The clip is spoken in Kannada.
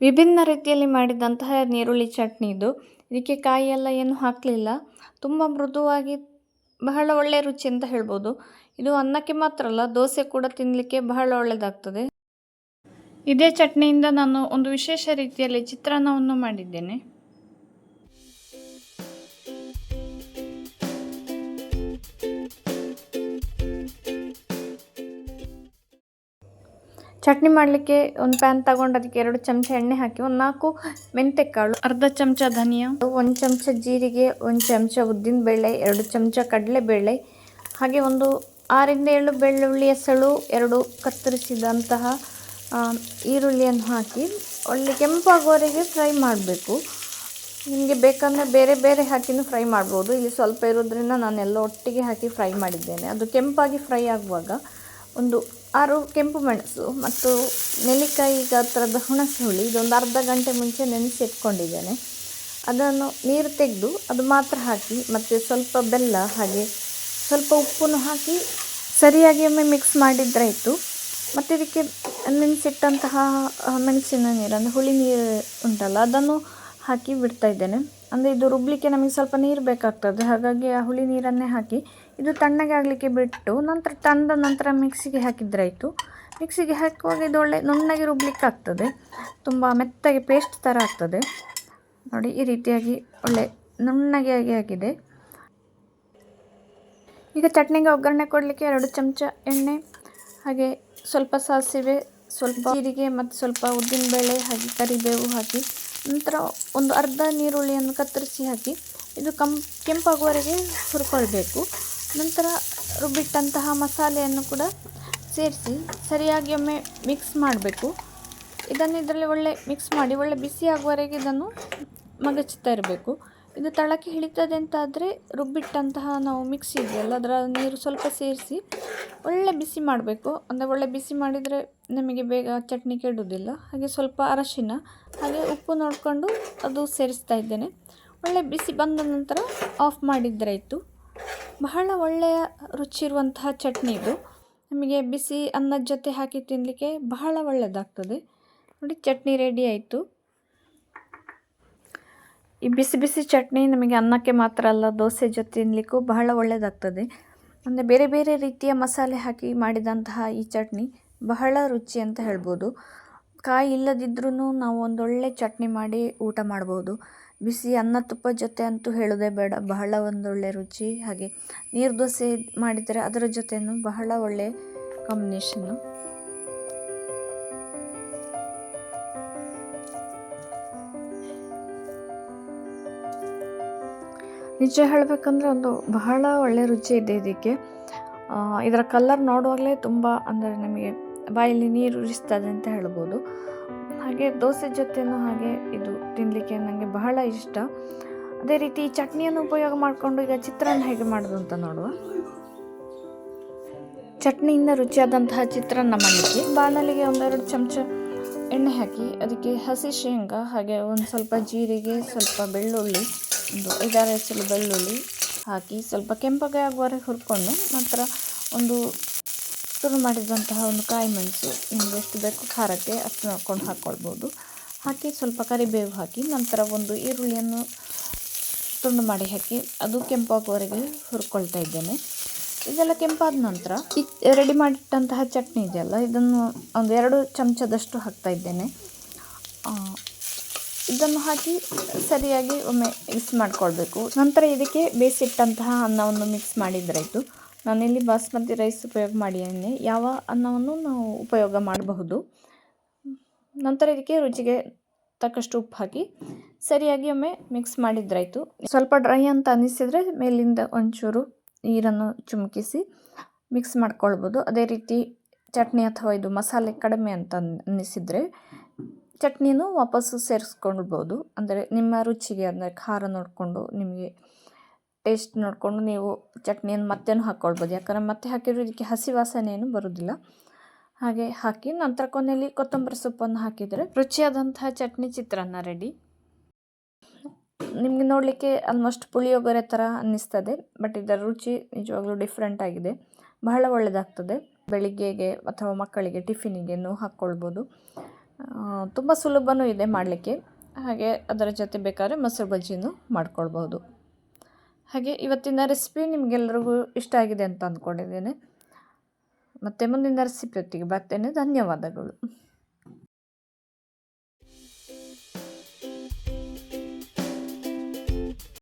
ವಿಭಿನ್ನ ರೀತಿಯಲ್ಲಿ ಮಾಡಿದಂತಹ ನೀರುಳ್ಳಿ ಚಟ್ನಿ ಇದು. ಇದಕ್ಕೆ ಕಾಯಿ ಎಲ್ಲ ಏನು ಹಾಕಲಿಲ್ಲ. ತುಂಬ ಮೃದುವಾಗಿ ಬಹಳ ಒಳ್ಳೆಯ ರುಚಿ ಅಂತ ಹೇಳ್ಬೋದು. ಇದು ಅನ್ನಕ್ಕೆ ಮಾತ್ರ ಅಲ್ಲ, ದೋಸೆ ಕೂಡ ತಿನ್ನಲಿಕ್ಕೆ ಬಹಳ ಒಳ್ಳೆಯದಾಗ್ತದೆ ಇದೇ ಚಟ್ನಿಯಿಂದ ನಾನು ಒಂದು ವಿಶೇಷ ರೀತಿಯಲ್ಲಿ ಚಿತ್ರಾನ್ನವನ್ನು ಮಾಡಿದ್ದೇನೆ. ಚಟ್ನಿ ಮಾಡಲಿಕ್ಕೆ ಒಂದು ಪ್ಯಾನ್ ತಗೊಂಡು ಅದಕ್ಕೆ ಎರಡು ಚಮಚ ಎಣ್ಣೆ ಹಾಕಿ ಒಂದು ನಾಲ್ಕು ಮೆಂತೆಕಾಳು ಅರ್ಧ ಚಮಚ ಧನಿಯಾ ಒಂದು ಚಮಚ ಜೀರಿಗೆ ಒಂದು ಚಮಚ ಉದ್ದಿನ ಬೇಳೆ ಎರಡು ಚಮಚ ಕಡಲೆಬೇಳೆ ಹಾಗೆ ಒಂದು ಆರಿಂದ ಏಳು ಬೆಳ್ಳುಳ್ಳಿ ಎಸಳು ಎರಡು ಕತ್ತರಿಸಿದಂತಹ ಈರುಳ್ಳಿಯನ್ನು ಹಾಕಿ ಒಳ್ಳೆ ಕೆಂಪಾಗುವವರೆಗೆ ಫ್ರೈ ಮಾಡಬೇಕು. ನಿಮಗೆ ಬೇಕಂದರೆ ಬೇರೆ ಬೇರೆ ಹಾಕಿನೂ ಫ್ರೈ ಮಾಡ್ಬೋದು. ಇಲ್ಲಿ ಸ್ವಲ್ಪ ಇರೋದ್ರಿಂದ ನಾನೆಲ್ಲ ಒಟ್ಟಿಗೆ ಹಾಕಿ ಫ್ರೈ ಮಾಡಿದ್ದೇನೆ. ಅದು ಕೆಂಪಾಗಿ ಫ್ರೈ ಆಗುವಾಗ ಒಂದು ಆರು ಕೆಂಪು ಮೆಣಸು ಮತ್ತು ನೆಲ್ಲಿಕಾಯಿ ಥರದ ಹುಣಸೆ ಹುಳಿ ಇದೊಂದು ಅರ್ಧ ಗಂಟೆ ಮುಂಚೆ ನೆನೆಸಿ ಇಟ್ಕೊಂಡಿದ್ದೇನೆ ಅದನ್ನು ನೀರು ತೆಗೆದು ಅದು ಮಾತ್ರ ಹಾಕಿ ಮತ್ತು ಸ್ವಲ್ಪ ಬೆಲ್ಲ ಹಾಗೆ ಸ್ವಲ್ಪ ಉಪ್ಪನ್ನು ಹಾಕಿ ಸರಿಯಾಗಿ ಒಮ್ಮೆ ಮಿಕ್ಸ್ ಮಾಡಿದ್ರಾಯಿತು ಮತ್ತು ಇದಕ್ಕೆ ನೆನೆಸಿಟ್ಟಂತಹ ಮೆಣಸಿನ ನೀರು ಅಂದರೆ ಹುಳಿ ನೀರು ಉಂಟಲ್ಲ, ಅದನ್ನು ಹಾಕಿ ಬಿಡ್ತಾ ಇದ್ದೇನೆ. ಅಂದರೆ ಇದು ರುಬ್ಲಿಕ್ಕೆ ನಮಗೆ ಸ್ವಲ್ಪ ನೀರು ಬೇಕಾಗ್ತದೆ. ಹಾಗಾಗಿ ಆ ಹುಳಿ ನೀರನ್ನೇ ಹಾಕಿ ಇದು ತಣ್ಣಗೆ ಆಗಲಿಕ್ಕೆ ಬಿಟ್ಟು ನಂತರ ತಂದ ನಂತರ ಮಿಕ್ಸಿಗೆ ಹಾಕಿದ್ರಾಯಿತು ಮಿಕ್ಸಿಗೆ ಹಾಕುವಾಗ ಇದು ಒಳ್ಳೆ ನುಣ್ಣಗೆ ರುಬ್ಲಿಕ್ಕೆ ಆಗ್ತದೆ. ತುಂಬ ಮೆತ್ತಗೆ ಪೇಸ್ಟ್ ಥರ ಆಗ್ತದೆ. ನೋಡಿ, ಈ ರೀತಿಯಾಗಿ ಒಳ್ಳೆ ನುಣ್ಣಗೆ ಆಗಿ ಆಗಿದೆ. ಈಗ ಚಟ್ನಿಗೆ ಒಗ್ಗರಣೆ ಕೊಡಲಿಕ್ಕೆ ಎರಡು ಚಮಚ ಎಣ್ಣೆ, ಹಾಗೆ ಸ್ವಲ್ಪ ಸಾಸಿವೆ, ಸ್ವಲ್ಪ ಜೀರಿಗೆ ಮತ್ತು ಸ್ವಲ್ಪ ಉದ್ದಿನಬೇಳೆ, ಹಾಗೆ ಕರಿಬೇವು ಹಾಕಿ ನಂತರ ಒಂದು ಅರ್ಧ ನೀರುಳ್ಳಿಯನ್ನು ಕತ್ತರಿಸಿ ಹಾಕಿ ಇದು ಕಂ, ಕೆಂಪಾಗುವವರೆಗೆ ಹುರ್ಕೊಳ್ಬೇಕು. ನಂತರ ರುಬ್ಬಿಟ್ಟಂತಹ ಮಸಾಲೆಯನ್ನು ಕೂಡ ಸೇರಿಸಿ ಸರಿಯಾಗಿ ಒಮ್ಮೆ ಮಿಕ್ಸ್ ಮಾಡಬೇಕು. ಇದನ್ನು ಇದರಲ್ಲಿ ಒಳ್ಳೆ ಮಿಕ್ಸ್ ಮಾಡಿ, ಒಳ್ಳೆ ಬಿಸಿ ಆಗುವವರೆಗೆ ಇದನ್ನು ಮಗಚುತ್ತಾ ಇರಬೇಕು. ಇದು ತಳಕ್ಕೆ ಹಿಡಿತದೆ ಅಂತಾದರೆ ರುಬ್ಬಿಟ್ಟಂತಹ ನಾವು ಮಿಕ್ಸಿ ಇದೆಯಲ್ಲ ಅದರ ನೀರು ಸ್ವಲ್ಪ ಸೇರಿಸಿ ಒಳ್ಳೆ ಬಿಸಿ ಮಾಡಬೇಕು. ಅಂದರೆ ಒಳ್ಳೆ ಬಿಸಿ ಮಾಡಿದರೆ ನಮಗೆ ಬೇಗ ಚಟ್ನಿ ಕೆಡುವುದಿಲ್ಲ. ಹಾಗೆ ಸ್ವಲ್ಪ ಅರಶಿನ, ಹಾಗೆ ಉಪ್ಪು ನೋಡಿಕೊಂಡು ಅದು ಸೇರಿಸ್ತಾ ಇದ್ದೇನೆ. ಒಳ್ಳೆ ಬಿಸಿ ಬಂದ ನಂತರ ಆಫ್ ಮಾಡಿದ್ರಾಯಿತು. ಬಹಳ ಒಳ್ಳೆಯ ರುಚಿ ಇರುವಂತಹ ಚಟ್ನಿ ಇದು. ನಮಗೆ ಬಿಸಿ ಅನ್ನದ ಜೊತೆ ಹಾಕಿ ತಿನ್ನಲಿಕ್ಕೆ ಬಹಳ ಒಳ್ಳೆಯದಾಗ್ತದೆ ನೋಡಿ, ಚಟ್ನಿ ರೆಡಿ ಆಯಿತು. ಈ ಬಿಸಿ ಬಿಸಿ ಚಟ್ನಿ ನಮಗೆ ಅನ್ನಕ್ಕೆ ಮಾತ್ರ ಅಲ್ಲ, ದೋಸೆ ಜೊತೆ ತಿನ್ನಲಿಕ್ಕೂ ಬಹಳ ಒಳ್ಳೆಯದಾಗ್ತದೆ ಅಂದರೆ ಬೇರೆ ಬೇರೆ ರೀತಿಯ ಮಸಾಲೆ ಹಾಕಿ ಮಾಡಿದಂತಹ ಈ ಚಟ್ನಿ ಬಹಳ ರುಚಿ ಅಂತ ಹೇಳ್ಬೋದು. ಕಾಯಿ ಇಲ್ಲದಿದ್ರೂ ನಾವು ಒಂದೊಳ್ಳೆ ಚಟ್ನಿ ಮಾಡಿ ಊಟ ಮಾಡ್ಬೋದು. ಬಿಸಿ ಅನ್ನ ತುಪ್ಪ ಜೊತೆ ಅಂತೂ ಹೇಳೋದೇ ಬೇಡ, ಬಹಳ ಒಂದೊಳ್ಳೆ ರುಚಿ. ಹಾಗೆ ನೀರು ದೋಸೆ ಮಾಡಿದರೆ ಅದರ ಜೊತೆಯೂ ಬಹಳ ಒಳ್ಳೆ ಕಾಂಬಿನೇಷನ್ನು ನಿಜ ಹೇಳಬೇಕಂದ್ರೆ ಒಂದು ಬಹಳ ಒಳ್ಳೆ ರುಚಿ ಇದೆ ಇದಕ್ಕೆ. ಇದರ ಕಲರ್ ನೋಡುವಾಗಲೇ ತುಂಬ ಅಂದರೆ ನಮಗೆ ಬಾಯಲ್ಲಿ ನೀರು ಉರಿಸ್ತದೆ ಅಂತ ಹೇಳ್ಬೋದು. ಹಾಗೆ ದೋಸೆ ಜೊತೆನೂ ಹಾಗೆ ಇದು ತಿನ್ನಲಿಕ್ಕೆ ನನಗೆ ಬಹಳ ಇಷ್ಟ. ಅದೇ ರೀತಿ ಈ ಚಟ್ನಿಯನ್ನು ಉಪಯೋಗ ಮಾಡಿಕೊಂಡು ಈಗ ಚಿತ್ರಾನ್ನ ಹೇಗೆ ಮಾಡೋದು ಅಂತ ನೋಡುವ. ಚಟ್ನಿಯಿಂದ ರುಚಿಯಾದಂತಹ ಚಿತ್ರಾನ್ನ ಮಾಡಲಿಕ್ಕೆ ಬಾಣಲಿಗೆ ಒಂದೆರಡು ಚಮಚ ಎಣ್ಣೆ ಹಾಕಿ ಅದಕ್ಕೆ ಹಸಿ ಶೇಂಗಾ ಹಾಗೆ ಒಂದು ಸ್ವಲ್ಪ ಜೀರಿಗೆ, ಸ್ವಲ್ಪ ಬೆಳ್ಳುಳ್ಳಿ, ಒಂದು ಐದಾರು ಬೆಳ್ಳುಳ್ಳಿ ಹಾಕಿ ಸ್ವಲ್ಪ ಕೆಂಪಗೆ ಹುರ್ಕೊಂಡು ನಂತರ ಒಂದು ತುರು ಮಾಡಿದಂತಹ ಒಂದು ಕಾಯಿ ಮೆಣಸು, ನಿಮ್ಗೆ ಎಷ್ಟು ಬೇಕು ಖಾರಕ್ಕೆ ಅಷ್ಟು ನೋಡ್ಕೊಂಡು ಹಾಕ್ಕೊಳ್ಬೋದು. ಹಾಕಿ ಸ್ವಲ್ಪ ಕರಿಬೇವು ಹಾಕಿ ನಂತರ ಒಂದು ಈರುಳ್ಳಿಯನ್ನು ತುಂಡು ಮಾಡಿ ಹಾಕಿ ಅದು ಕೆಂಪಾಗುವವರೆಗೆ ಹುರ್ಕೊಳ್ತಾ ಇದ್ದೇನೆ. ಇದೆಲ್ಲ ಕೆಂಪಾದ ನಂತರ ರೆಡಿ ಮಾಡಿಟ್ಟಂತಹ ಚಟ್ನಿ ಇದೆಯಲ್ಲ, ಇದನ್ನು ಒಂದು ಎರಡು ಚಮಚದಷ್ಟು ಹಾಕ್ತಾ ಇದ್ದೇನೆ. ಇದನ್ನು ಹಾಕಿ ಸರಿಯಾಗಿ ಒಮ್ಮೆ ಮಿಕ್ಸ್ ಮಾಡಿಕೊಳ್ಬೇಕು. ನಂತರ ಇದಕ್ಕೆ ಬೇಯಿಸಿಟ್ಟಂತಹ ಅನ್ನವನ್ನು ಮಿಕ್ಸ್ ಮಾಡಿದ್ರಾಯಿತು ನಾನಿಲ್ಲಿ ಬಾಸ್ಮತಿ ರೈಸ್ ಉಪಯೋಗ ಮಾಡಿದ್ದೇನೆ. ಯಾವ ಅನ್ನವನ್ನು ನಾವು ಉಪಯೋಗ ಮಾಡಬಹುದು. ನಂತರ ಇದಕ್ಕೆ ರುಚಿಗೆ ತಕ್ಕಷ್ಟು ಉಪ್ಪು ಹಾಕಿ ಸರಿಯಾಗಿ ಒಮ್ಮೆ ಮಿಕ್ಸ್ ಮಾಡಿದ್ರಾಯಿತು ಸ್ವಲ್ಪ ಡ್ರೈ ಅಂತ ಅನ್ನಿಸಿದರೆ ಮೇಲಿಂದ ಒಂಚೂರು ನೀರನ್ನು ಚುಮುಕಿಸಿ ಮಿಕ್ಸ್ ಮಾಡ್ಕೊಳ್ಬೋದು. ಅದೇ ರೀತಿ ಚಟ್ನಿ ಅಥವಾ ಇದು ಮಸಾಲೆ ಕಡಿಮೆ ಅಂತ ಅನ್- ಅನ್ನಿಸಿದರೆ ಚಟ್ನಿನೂ ವಾಪಸ್ಸು ಸೇರಿಸ್ಕೊಳ್ಬೋದು. ಅಂದರೆ ನಿಮ್ಮ ರುಚಿಗೆ, ಅಂದರೆ ಖಾರ ನೋಡಿಕೊಂಡು ನಿಮಗೆ ಟೇಸ್ಟ್ ನೋಡಿಕೊಂಡು ನೀವು ಚಟ್ನಿಯನ್ನು ಮತ್ತೇನು ಹಾಕ್ಕೊಳ್ಬೋದು ಯಾಕಂದರೆ ಮತ್ತೆ ಹಾಕಿದ್ರೆ ಇದಕ್ಕೆ ಹಸಿ ವಾಸನೆ ಏನು ಬರೋದಿಲ್ಲ. ಹಾಗೆ ಹಾಕಿ ನಂತರ ಕೊನೆಯಲ್ಲಿ ಕೊತ್ತಂಬರಿ ಸೊಪ್ಪನ್ನು ಹಾಕಿದರೆ ರುಚಿಯಾದಂತಹ ಚಟ್ನಿ ಚಿತ್ರಾನ್ನ ರೆಡಿ ನಿಮಗೆ ನೋಡಲಿಕ್ಕೆ ಆಲ್ಮೋಸ್ಟ್ ಪುಳಿಯೋಗರೆ ಥರ ಅನ್ನಿಸ್ತದೆ ಬಟ್ ಇದರ ರುಚಿ ನಿಜವಾಗ್ಲೂ ಡಿಫ್ರೆಂಟ್ ಆಗಿದೆ. ಬಹಳ ಒಳ್ಳೆಯದಾಗ್ತದೆ ಬೆಳಿಗ್ಗೆಗೆ ಅಥವಾ ಮಕ್ಕಳಿಗೆ ಟಿಫಿನಿಗೆನೂ ಹಾಕ್ಕೊಳ್ಬೋದು. ತುಂಬ ಸುಲಭನೂ ಇದೆ ಮಾಡಲಿಕ್ಕೆ. ಹಾಗೆ ಅದರ ಜೊತೆ ಬೇಕಾದ್ರೆ ಮೊಸರು ಬಜ್ಜಿನೂ ಮಾಡ್ಕೊಳ್ಬೋದು. ಹಾಗೆ ಇವತ್ತಿನ ರೆಸಿಪಿ ನಿಮಗೆಲ್ಲರಿಗೂ ಇಷ್ಟ ಆಗಿದೆ ಅಂತ ಅಂದ್ಕೊಂಡಿದ್ದೇನೆ. ಮತ್ತು ಮುಂದಿನ ರೆಸಿಪಿಯೊತ್ತಿಗೆ ಬರ್ತೇನೆ. ಧನ್ಯವಾದಗಳು.